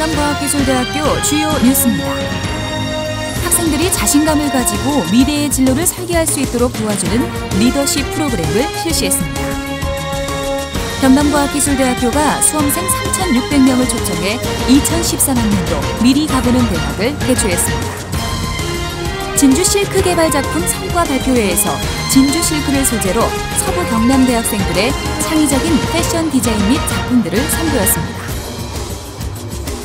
경남과학기술대학교 주요 뉴스입니다. 학생들이 자신감을 가지고 미래의 진로를 설계할 수 있도록 도와주는 리더십 프로그램을 실시했습니다. 경남과학기술대학교가 수험생 3,600명을 초청해 2013학년도 미리 가보는 대학을 개최했습니다. 진주 실크 개발 작품 성과 발표회에서 진주 실크를 소재로 서부 경남 대학생들의 창의적인 패션 디자인 및 작품들을 선보였습니다.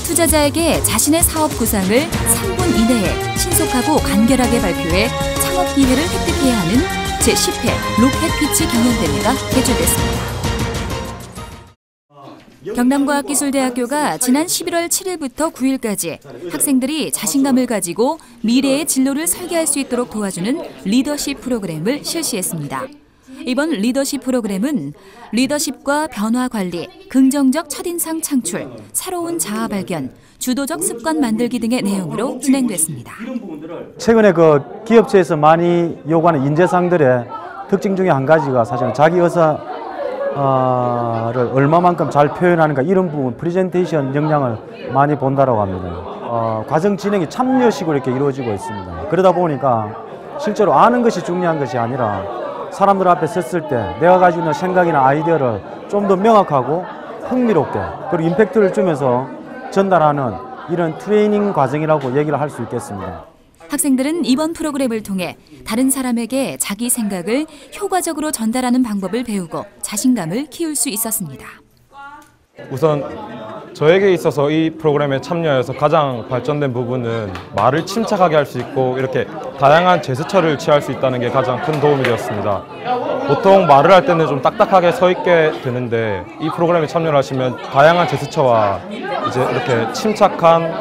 투자자에게 자신의 사업 구상을 3분 이내에 신속하고 간결하게 발표해 창업 기회를 획득해야 하는 제10회 로켓 피치 경연대회가 개최됐습니다. 경남과학기술대학교가 지난 11월 7일부터 9일까지 학생들이 자신감을 가지고 미래의 진로를 설계할 수 있도록 도와주는 리더십 프로그램을 실시했습니다. 이번 리더십 프로그램은 리더십과 변화 관리, 긍정적 첫인상 창출, 새로운 자아 발견, 주도적 습관 만들기 등의 내용으로 진행됐습니다. 최근에 그 기업체에서 많이 요구하는 인재상들의 특징 중에 한 가지가 사실은 자기 의사를 얼마만큼 잘 표현하는가 이런 부분 프레젠테이션 역량을 많이 본다라고 합니다. 어, 과정 진행이 참여식으로 이렇게 이루어지고 있습니다. 그러다 보니까 실제로 아는 것이 중요한 것이 아니라 사람들 앞에 섰을 때 내가 가지고 있는 생각이나 아이디어를 좀 더 명확하고 흥미롭게 그리고 임팩트를 주면서 전달하는 이런 트레이닝 과정이라고 얘기를 할 수 있겠습니다. 학생들은 이번 프로그램을 통해 다른 사람에게 자기 생각을 효과적으로 전달하는 방법을 배우고 자신감을 키울 수 있었습니다. 우선 저에게 있어서 이 프로그램에 참여해서 가장 발전된 부분은 말을 침착하게 할 수 있고 이렇게 다양한 제스처를 취할 수 있다는 게 가장 큰 도움이 되었습니다. 보통 말을 할 때는 좀 딱딱하게 서 있게 되는데 이 프로그램에 참여를 하시면 다양한 제스처와 이제 이렇게 침착한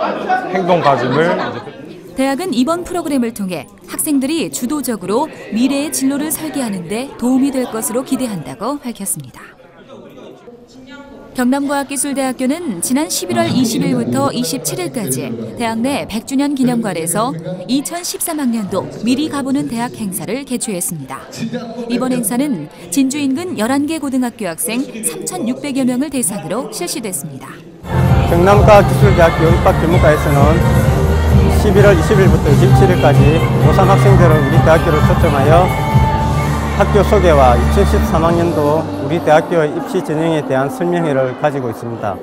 행동 가짐을 대학은 이번 프로그램을 통해 학생들이 주도적으로 미래의 진로를 설계하는 데 도움이 될 것으로 기대한다고 밝혔습니다. 경남과학기술대학교는 지난 11월 20일부터 27일까지 대학 내 100주년 기념관에서 2013학년도 미리 가보는 대학 행사를 개최했습니다. 이번 행사는 진주 인근 11개 고등학교 학생 3,600여 명을 대상으로 실시됐습니다. 경남과학기술대학교 입학 교무과에서는 11월 20일부터 27일까지 고3 학생들을 우리 대학교를 초청하여 학교 소개와 2013학년도 우리 대학교의 입시 전형에 대한 설명회를 가지고 있습니다.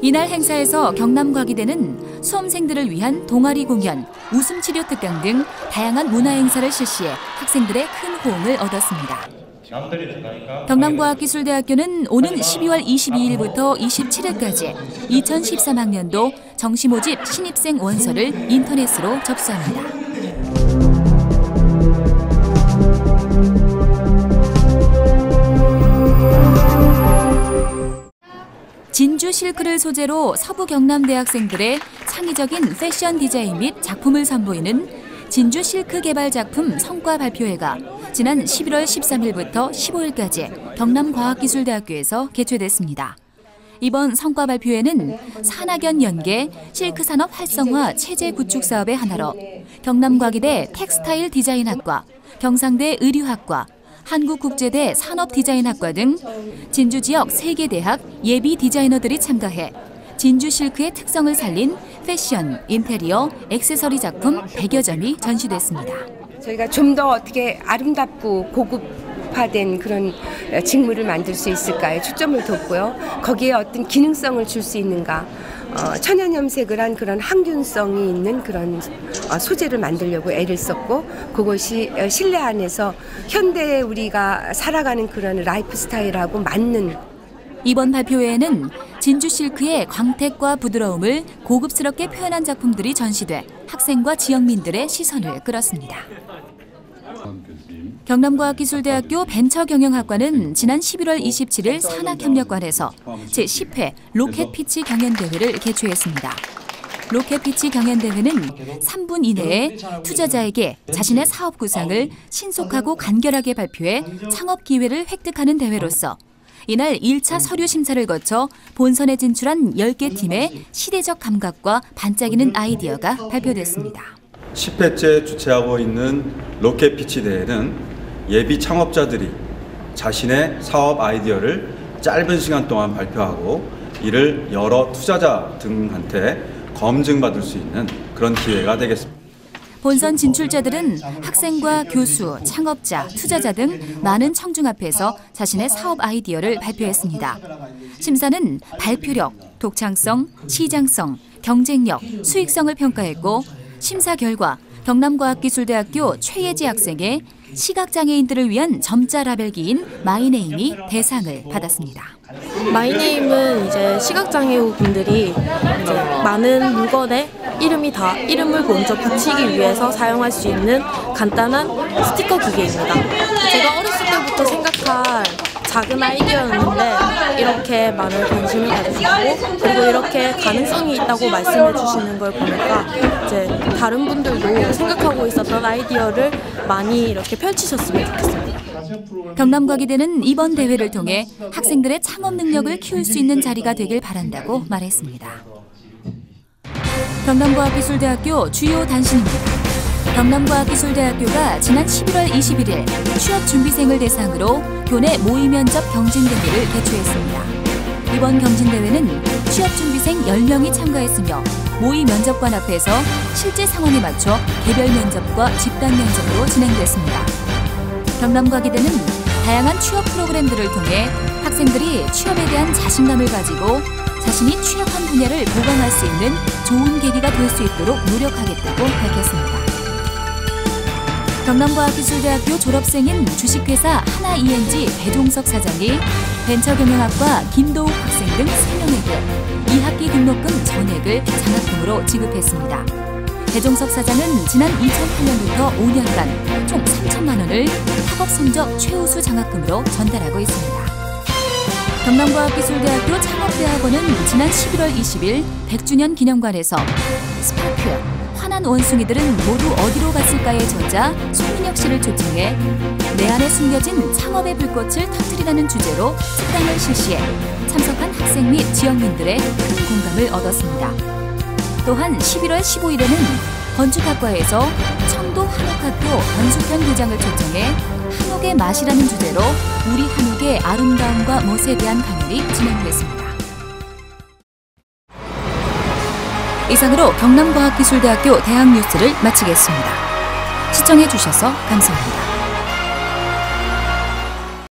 이날 행사에서 경남과기대는 수험생들을 위한 동아리 공연, 웃음치료 특강 등 다양한 문화 행사를 실시해 학생들의 큰 호응을 얻었습니다. 경남과학기술대학교는 오는 12월 22일부터 27일까지 2013학년도 정시모집 신입생 원서를 인터넷으로 접수합니다. 진주 실크를 소재로 서부 경남 대학생들의 창의적인 패션 디자인 및 작품을 선보이는 진주 실크 개발 작품 성과 발표회가 지난 11월 13일부터 15일까지 경남과학기술대학교에서 개최됐습니다. 이번 성과 발표회는 산학연 연계 실크 산업 활성화 체제 구축 사업의 하나로 경남과기대 텍스타일 디자인학과, 경상대 의류학과, 한국국제대 산업디자인학과 등 진주 지역 3개 대학 예비 디자이너들이 참가해 진주 실크의 특성을 살린 패션, 인테리어, 액세서리 작품 100여 점이 전시됐습니다. 저희가 좀 더 어떻게 아름답고 고급 화된 그런 직물을 만들 수 있을까에 초점을 뒀고요. 거기에 어떤 기능성을 줄 수 있는가. 어, 천연 염색을 한 그런 항균성이 있는 그런 어, 소재를 만들려고 애를 썼고 그것이 어, 실내 안에서 현대에 우리가 살아가는 그런 라이프 스타일하고 맞는 이번 발표회에는 진주 실크의 광택과 부드러움을 고급스럽게 표현한 작품들이 전시돼 학생과 지역민들의 시선을 끌었습니다. 경남과학기술대학교 벤처경영학과는 지난 11월 27일 산학협력관에서 제10회 로켓피치 경연대회를 개최했습니다. 로켓피치 경연대회는 3분 이내에 투자자에게 자신의 사업 구상을 신속하고 간결하게 발표해 창업 기회를 획득하는 대회로서 이날 1차 서류 심사를 거쳐 본선에 진출한 10개 팀의 시대적 감각과 반짝이는 아이디어가 발표됐습니다. 10회째 주최하고 있는 로켓 피치 대회는 예비 창업자들이 자신의 사업 아이디어를 짧은 시간 동안 발표하고 이를 여러 투자자 등한테 검증받을 수 있는 그런 기회가 되겠습니다. 본선 진출자들은 학생과 교수, 창업자, 투자자 등 많은 청중 앞에서 자신의 사업 아이디어를 발표했습니다. 심사는 발표력, 독창성, 시장성, 경쟁력, 수익성을 평가했고 심사 결과 경남과학기술대학교 최예지 학생의 시각장애인들을 위한 점자 라벨기인 마이네임이 대상을 받았습니다. 마이네임은 이제 시각장애 분들이 이제 많은 물건에 이름이 다 이름을 먼저 붙이기 위해서 사용할 수 있는 간단한 스티커 기계입니다. 제가 어렸을 때부터 생각한 작은 아이디어였는데 이렇게 많은 관심을 가져주시고 그리고 이렇게 가능성이 있다고 말씀해 주시는 걸 보니까 이제 다른 분들도 생각하고 있었던 아이디어를 많이 이렇게 펼치셨으면 좋겠습니다. 경남과기대는 이번 대회를 통해 학생들의 창업 능력을 키울 수 있는 자리가 되길 바란다고 말했습니다. 경남과학기술대학교 주요 단신입니다. 경남과학기술대학교가 지난 11월 21일 취업 준비생을 대상으로 교내 모의 면접 경진 대회를 개최했습니다. 이번 경진 대회는 취업 준비생 10명이 참가했으며 모의 면접관 앞에서 실제 상황에 맞춰 개별 면접과 집단 면접으로 진행됐습니다. 경남과기대는 다양한 취업 프로그램들을 통해 학생들이 취업에 대한 자신감을 가지고 자신이 취약한 분야를 보강할 수 있는 좋은 계기가 될 수 있도록 노력하겠다고 밝혔습니다. 경남과학기술대학교 졸업생인 주식회사 하나ENG 배종석 사장이 벤처경영학과 김도욱 학생 등 3명에게 2학기 등록금 전액을 장학금으로 지급했습니다. 배종석 사장은 지난 2008년부터 5년간 총 3천만 원을 학업 성적 최우수 장학금으로 전달하고 있습니다. 경남과학기술대학교 창업대학원은 지난 11월 20일 100주년 기념관에서 스파크, 환한 원숭이들은 모두 어디로 갔을까의 저자 송민혁 씨를 초청해 내 안에 숨겨진 창업의 불꽃을 터뜨리라는 주제로 특강을 실시해 참석한 학생 및 지역민들의 큰 공감을 얻었습니다. 또한 11월 15일에는 건축학과에서 청도 한옥학교 변숙현 교장을 초청해 한옥의 맛이라는 주제로 우리 한옥의 아름다움과 멋에 대한 강연이 진행됐습니다. 이상으로 경남과학기술대학교 대학뉴스를 마치겠습니다. 시청해 주셔서 감사합니다.